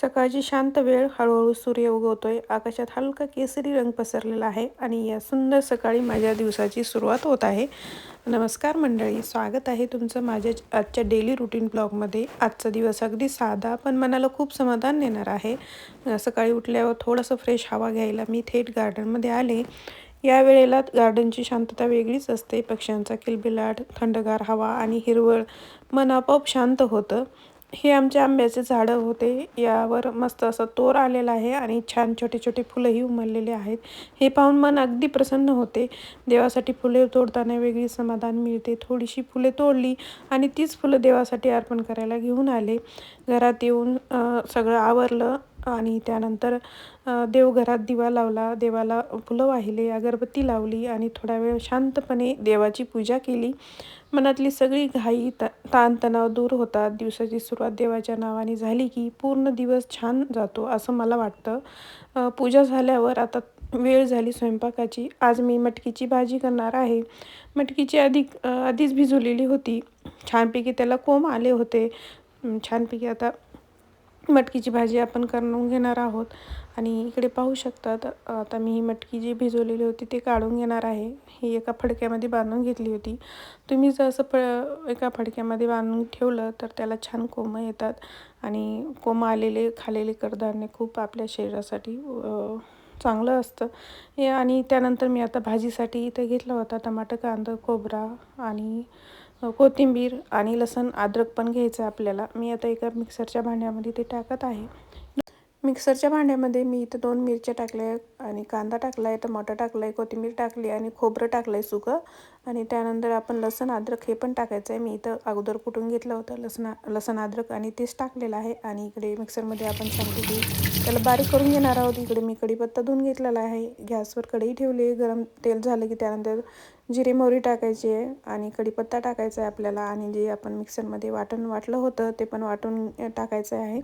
सकाळची शांत वेळ हळूहळू सूर्य उगवतोय. आकाशात हलका केसरी रंग पसरलेला आहे आणि या सुंदर सकाळी माझ्या दिवसाची सुरुवात होत आहे. नमस्कार मंडळी स्वागत आहे तुमचं माझ्या आजच्या डेली रुटीन ब्लॉगमध्ये आजचा दिवस अगदी साधा पण मनाला खूप समाधान देणार आहे. सकाळी उठल्यावर थोडंसं फ्रेश हवा घ्यायला मी थेट गार्डनमध्ये आले. या वेळेला गार्डनची शांतता वेगळीच असते. पक्ष्यांचा किलबिलाट थंडगार हवा आणि हिरवळ मन आपोआप शांत होतं. हे आमच्या आंब्याचे झाडं होते. यावर मस्त असं तोर आलेला आहे आणि छान छोटे छोटे फुलंही उमललेले आहेत. हे पाहून मन अगदी प्रसन्न होते. देवासाठी फुले तोडताना वेगळी समाधान मिळते. थोडीशी फुले तोडली आणि तीच फुलं देवासाठी अर्पण करायला घेऊन आले. घरात येऊन सगळं आवरलं. आणि त्यानंतर देवघरात दिवा लावला. देवाला फुलं वाहिले. अगरबत्ती लावली आणि थोडा वेळ शांतपणे देवाची पूजा केली. मनातली सगळी घाई ता ताणतणाव दूर होतात. दिवसाची सुरुवात देवाच्या नावाने झाली की पूर्ण दिवस छान जातो असं मला वाटतं. पूजा झाल्यावर आता वेळ झाली स्वयंपाकाची. आज मी मटकीची भाजी करणार आहे. मटकीची आधी आधीच भिजवलेली होती. छानपैकी त्याला कोंब आले होते. छानपैकी आता मटकीची भाजी आपण करून घेणार आहोत. आणि इकडे पाहू शकतात आता मी ही मटकी जी भिजवलेली होती ते काढून घेणार आहे. ही एका फडक्यामध्ये बांधून घेतली होती. तुम्ही जर असं प एका फडक्यामध्ये बांधून ठेवलं तर त्याला छान कोमं येतात. आणि कोमं आलेले खालेले कडधान्य खूप आपल्या शरीरासाठी चांगलं असतं. हे आणि त्यानंतर मी आता भाजीसाठी इथं घेतला होता टमाटर कांदा खोबरा आणि कोथिंबीर आणि लसण अद्रक पण घ्यायचं आहे आपल्याला. मी आता एका मिक्सरच्या भांड्यामध्ये ते टाकत आहे. मिक्सरच्या भांड्यामध्ये मी इथं दोन मिरच्या टाकल्या आणि कांदा टाकला आहे टमाटर टाकलं आहे कोथिंबीर टाकली आणि खोबरं टाकलं आहे सुकं. आणि त्यानंतर आपण लसण अद्रक हे पण टाकायचं आहे. मी इथं अगोदर कुटून घेतलं होतं? लसण लसण अद्रक आणि तेच टाकलेलं आहे. आणि इकडे मिक्सरमध्ये आपण की त्याला बारीक करून घेणार आहोत. इकडे मी कढीपत्ता धुवून घेतलेला आहे. गॅसवर कढई ठेवली गरम तेल झालं की त्यानंतर जिरे मोहरी टाकायची आहे आणि कढीपत्ता टाकायचा आहे आपल्याला आणि जे आपण मिक्सरमध्ये वाटण वाटलं होतं ते पण वाटून टाकायचं आहे.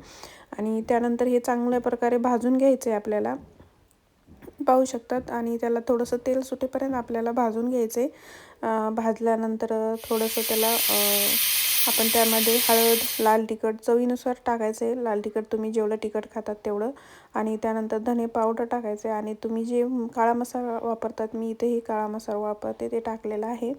आणि त्यानंतर हे चांगल्या प्रकारे भाजून घ्यायचं आहे आपल्याला. पाहू शकतात. आणि त्याला थोडंसं तेल सुटेपर्यंत आपल्याला भाजून घ्यायचं आहे. भाजल्यानंतर थोडंसं त्याला आपण त्यामध्ये हळद लाल तिखट चवीनुसार टाकायचं. आहे लाल तिखट तुम्ही जेवढं तिखट खातात तेवढं. आणि त्यानंतर धने पावडर टाकायचं. आहे आणि तुम्ही जे काळा मसाला वापरतात मी इथेही काळा मसाला वापरते ते टाकलेलं आहे.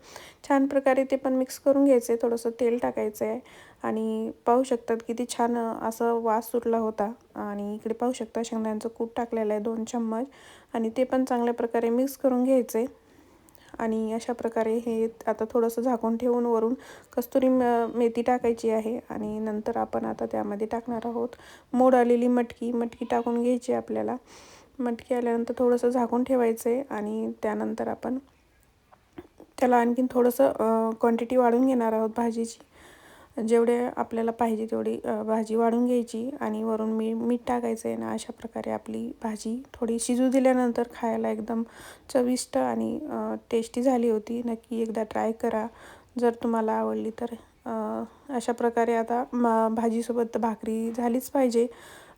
छान प्रकारे ते पण मिक्स करून घ्यायचं. आहे थोडंसं तेल टाकायचं आहे आणि पाहू शकतात किती छान असं वास सुटला होता. आणि इकडे पाहू शकता शेंगदाण्याचं कूट टाकलेलं आहे दोन चम्मच. आणि ते पण चांगल्या प्रकारे मिक्स करून घ्यायचं. आहे आणि अशा प्रकारे हे आता थोडंसं झाकून ठेवून वरून कस्तुरी मेथी टाकायची आहे. आणि नंतर आपण आता त्यामध्ये टाकणार आहोत मोड आलेली मटकी. मटकी टाकून घ्यायची आपल्याला. मटकी आल्यानंतर थोडंसं झाकून ठेवायचं आहे आणि त्यानंतर आपण त्याला आणखीन थोडंसं क्वांटिटी वाढून घेणार आहोत भाजीची. जेवढे आपल्याला पाहिजे तेवढी भाजी वाढून घ्यायची आणि वरून मी मीठ टाकायचं आहे ना अशा प्रकारे आपली भाजी थोडी शिजू दिल्यानंतर खायला एकदम चविष्ट आणि टेस्टी झाली होती. नक्की एकदा ट्राय करा. जर तुम्हाला आवडली तर अशा प्रकारे आता भाजीसोबत भाकरी झालीच पाहिजे.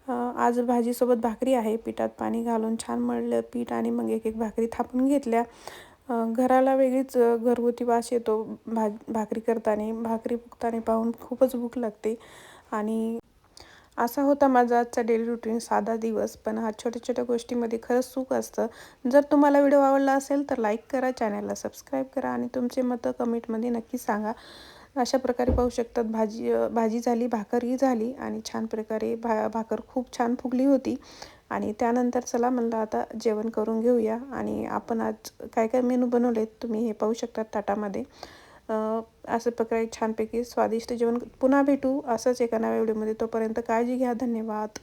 आज भाजीसोबत भाकरी आहे. पिठात पाणी घालून छान मळलं पीठ आणि मग एक एक भाकरी थापून घेतल्या. घराला वेगळीच घरगुती वास येतो. भा भाकरी करताना भाकरी फुकताना पाहून खूपच भूक लागते. आणि असा होता माझा आजचा डेली रुटीन साधा दिवस. पण हा छोट्या छोट्या गोष्टीमध्ये खरंच सुख असतं. जर तुम्हाला व्हिडिओ आवडला असेल तर लाईक करा चॅनलला सबस्क्राईब करा आणि तुमचे मतं कमेंटमध्ये नक्की सांगा. अशा प्रकारे पाहू शकतात भाजी भाजी झाली भाकरही झाली आणि छान प्रकारे भा भाकर खूप छान फुगली होती. आणि त्यानंतर चला म्हणलं आता जेवण करून घेऊया. आणि आपण आज काय काय मेनू बनवलेत तुम्ही हे पाहू शकतात ताटामध्ये. असं प्रकारे छानपैकी स्वादिष्ट जेवण पुन्हा भेटू. असंच एका नव्या व्हिडिओमध्ये. तोपर्यंत काळजी घ्या. धन्यवाद.